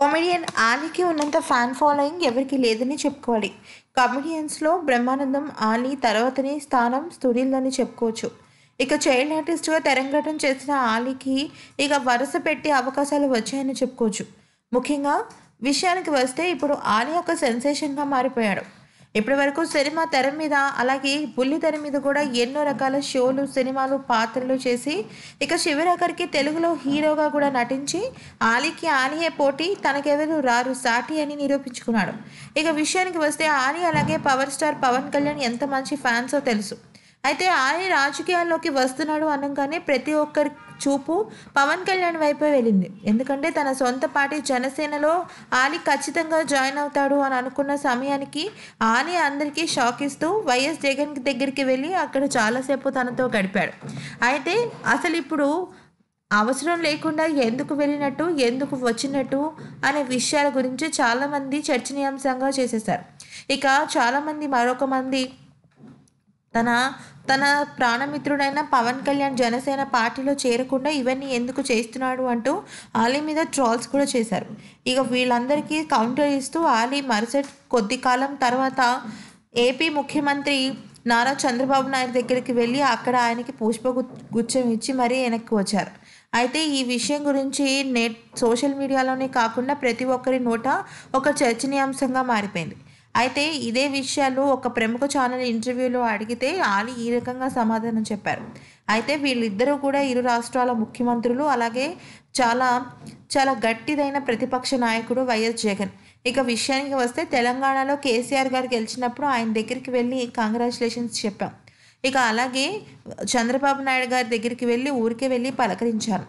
Comedian ఆలీకి ఉన్నంత fan following ఎవరికి లేదని చెప్పుకోవాలి. కామెడియన్స్లో బ్రహ్మానందం ఆలీ తర్వాతని స్థానం స్తుడిల్దని చెప్పుకోవచ్చు. ఇక చైల్డ్ ఆర్టిస్ట్గా తెరంగటం చేసిన ఆలీకి ఇక వరుస పెట్టే అవకాశాలు వచ్చాయని చెప్పుకోవచ్చు. ముఖ్యంగా విషయానికి వస్తే ఇప్పుడు ఆలీ ఒక సెన్సేషన్గా మారిపోయాడు. ఇప్పటి వరకు సినిమా తెర మీద అలాగే బుల్లి తెర మీద కూడా ఎన్నో రకాల షోలు సినిమాలు పాత్రలు చేసి ఇక చివరాఖరికి తెలుగులో హీరోగా కూడా నటించి ఆలీకి ఆలియే పోటీ తనకెవరు రారు సాటి అని నిరూపించుకున్నాడు. ఇక విషయానికి వస్తే ఆలి అలాగే పవర్ స్టార్ పవన్ కళ్యాణ్ ఎంత మంచి ఫ్యాన్సో తెలుసు. అయితే ఆయన రాజకీయాల్లోకి వస్తున్నాడు అనగానే ప్రతి ఒక్కరి చూపు పవన్ కళ్యాణ్ వైపే వెళ్ళింది. ఎందుకంటే తన సొంత పార్టీ జనసేనలో ఆలీ ఖచ్చితంగా జాయిన్ అవుతాడు అని అనుకున్న సమయానికి ఆలి అందరికీ షాక్ ఇస్తూ వైఎస్ జగన్ దగ్గరికి వెళ్ళి అక్కడ చాలాసేపు తనతో గడిపాడు. అయితే అసలు ఇప్పుడు అవసరం లేకుండా ఎందుకు వెళ్ళినట్టు ఎందుకు వచ్చినట్టు అనే విషయాల గురించి చాలామంది చర్చనీయాంశంగా చేసేశారు. ఇక చాలామంది మరొక మంది తన తన ప్రాణమిత్రుడైన పవన్ కళ్యాణ్ జనసేన పార్టీలో చేరకుండా ఇవన్నీ ఎందుకు చేస్తున్నాడు అంటూ ఆలీ మీద ట్రాల్స్ కూడా చేశారు. ఇక వీళ్ళందరికీ కౌంటర్ ఇస్తూ ఆలీ మరుసటి కొద్ది కాలం తర్వాత ఏపీ ముఖ్యమంత్రి నారా చంద్రబాబు నాయుడు దగ్గరికి వెళ్ళి అక్కడ ఆయనకి పుష్ప గుచ్చం ఇచ్చి మరీ వెనక్కి వచ్చారు. అయితే ఈ విషయం గురించి నెట్ సోషల్ మీడియాలోనే కాకుండా ప్రతి ఒక్కరి నోట ఒక చర్చనీయాంశంగా మారిపోయింది. అయితే ఇదే విషయాలు ఒక ప్రముఖ ఛానల్ ఇంటర్వ్యూలో అడిగితే ఆలి ఈ రకంగా సమాధానం చెప్పారు. అయితే వీళ్ళిద్దరూ కూడా ఇరు రాష్ట్రాల ముఖ్యమంత్రులు అలాగే చాలా చాలా గట్టిదైన ప్రతిపక్ష నాయకుడు వైఎస్ జగన్. ఇక విషయానికి వస్తే తెలంగాణలో కేసీఆర్ గారు గెలిచినప్పుడు ఆయన దగ్గరికి వెళ్ళి కంగ్రాచులేషన్స్ చెప్పాం. ఇక అలాగే చంద్రబాబు నాయుడు గారి దగ్గరికి వెళ్ళి ఊరికే వెళ్ళి పలకరించారు.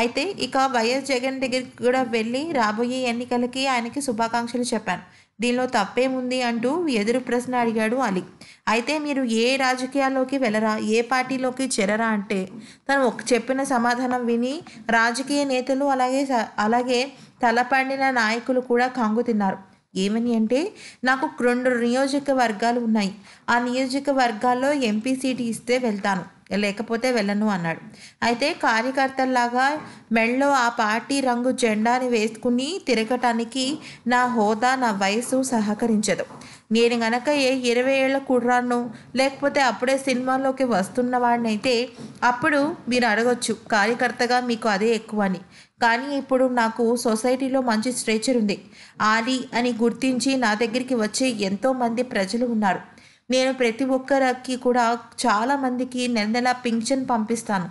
అయితే ఇక వైఎస్ జగన్ దగ్గరికి కూడా వెళ్ళి రాబోయే ఎన్నికలకి ఆయనకి శుభాకాంక్షలు చెప్పాను. దీనిలో తప్పేముంది అంటూ ఎదురు ప్రశ్న అడిగాడు అలీ. అయితే మీరు ఏ రాజకీయాల్లోకి వెళ్ళరా ఏ పార్టీలోకి చేరరా అంటే తను ఒక చెప్పిన సమాధానం విని రాజకీయ నేతలు అలాగే అలాగే తలపండిన నాయకులు కూడా కంగు తిన్నారు. ఏమని అంటే నాకు రెండు నియోజకవర్గాలు ఉన్నాయి. ఆ నియోజకవర్గాల్లో ఎంపీ సీటు ఇస్తే వెళ్తాను. లేకపోతే వెళ్ళను అన్నాడు. అయితే కార్యకర్తల్లాగా మెళ్ళో ఆ పార్టీ రంగు జెండాని వేసుకుని తిరగటానికి నా హోదా నా వయసు సహకరించదు. నేను గనక ఏ ఇరవై ఏళ్ళ కుర్రాను లేకపోతే అప్పుడే సినిమాలోకి వస్తున్న వాడినైతే అప్పుడు మీరు అడగొచ్చు కార్యకర్తగా మీకు అదే ఎక్కువ అని. కానీ ఇప్పుడు నాకు సొసైటీలో మంచి స్ట్రేచర్ ఉంది. ఆలీ అని గుర్తించి నా దగ్గరికి వచ్చే ఎంతోమంది ప్రజలు ఉన్నారు. నేను ప్రతి ఒక్కరికి కూడా చాలామందికి నెల నెల పింఛన్ పంపిస్తాను.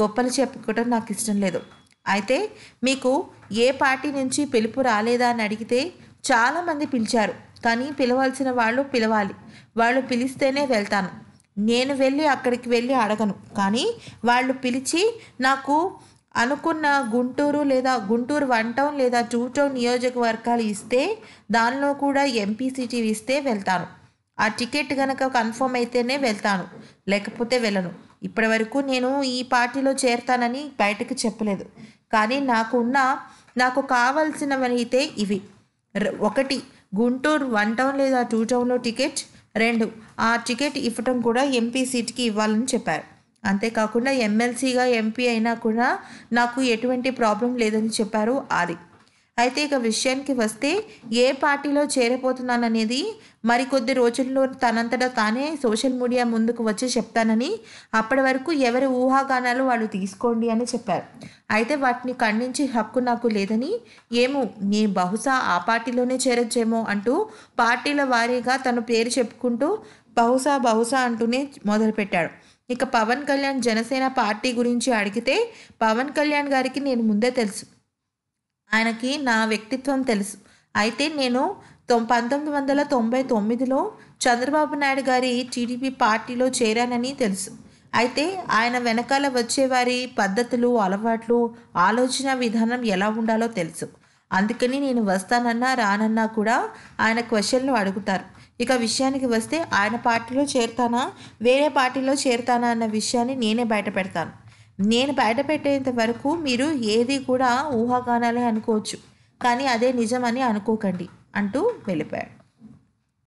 గొప్పలు చెప్పుకోవడం నాకు ఇష్టం లేదు. అయితే మీకు ఏ పార్టీ నుంచి పిలుపు రాలేదా అని అడిగితే చాలామంది పిలిచారు. కానీ పిలవాల్సిన వాళ్ళు పిలవాలి. వాళ్ళు పిలిస్తేనే వెళ్తాను. నేను వెళ్ళి అక్కడికి వెళ్ళి అడగను. కానీ వాళ్ళు పిలిచి నాకు అనుకున్న గుంటూరు లేదా గుంటూరు వన్ టౌన్ లేదా టూ టౌన్ నియోజకవర్గాలు ఇస్తే దానిలో కూడా ఎంపీ ఇస్తే వెళ్తాను. ఆ టికెట్ కనుక కన్ఫర్మ్ అయితేనే వెళ్తాను. లేకపోతే వెళ్ళను. ఇప్పటి వరకు నేను ఈ పార్టీలో చేరతానని బయటకు చెప్పలేదు. కానీ నాకున్న నాకు కావాల్సినవైతే ఇవి. ఒకటి గుంటూరు వన్ టౌన్ లేదా టూ టౌన్లో టికెట్. రెండు ఆ టికెట్ ఇవ్వటం కూడా ఎంపీ సీట్కి ఇవ్వాలని చెప్పారు. అంతేకాకుండా ఎమ్మెల్సీగా ఎంపీ అయినా కూడా నాకు ఎటువంటి ప్రాబ్లం లేదని చెప్పారు ఆది. అయితే ఇక విషయానికి వస్తే ఏ పార్టీలో చేరిపోతున్నాననేది మరికొద్ది రోజుల్లో తనంతటా తానే సోషల్ మీడియా ముందుకు వచ్చి చెప్తానని అప్పటి వరకు ఎవరి ఊహాగానాలు వాళ్ళు తీసుకోండి అని చెప్పారు. అయితే వాటిని ఖండించి హక్కు నాకు లేదని ఏమో నీ బహుశా ఆ పార్టీలోనే చేరొచ్చేమో అంటూ పార్టీల వారీగా తను పేరు చెప్పుకుంటూ బహుశా బహుశా అంటూనే మొదలుపెట్టాడు. ఇక పవన్ కళ్యాణ్ జనసేన పార్టీ గురించి అడిగితే పవన్ కళ్యాణ్ గారికి నేను ముందే తెలుసు. ఆయనకి నా వ్యక్తిత్వం తెలుసు. అయితే నేను తొం పంతొమ్మిది వందల తొంభై తొమ్మిదిలో చంద్రబాబు నాయుడు గారి టీడీపీ పార్టీలో చేరానని తెలుసు. అయితే ఆయన వెనకాల వచ్చేవారి పద్ధతులు అలవాట్లు ఆలోచన విధానం ఎలా ఉండాలో తెలుసు. అందుకని నేను వస్తానన్నా రానన్నా కూడా ఆయన క్వశ్చన్లు అడుగుతారు. ఇక విషయానికి వస్తే ఆయన పార్టీలో చేరుతానా వేరే పార్టీలో చేరుతానా అన్న విషయాన్ని నేనే బయట పెడతాను. నేను బయట పెట్టేంత వరకు మీరు ఏది కూడా ఊహాగానాలే అనుకోవచ్చు. కానీ అదే నిజమని అనుకోకండి అంటూ వెళ్ళిపోయాడు.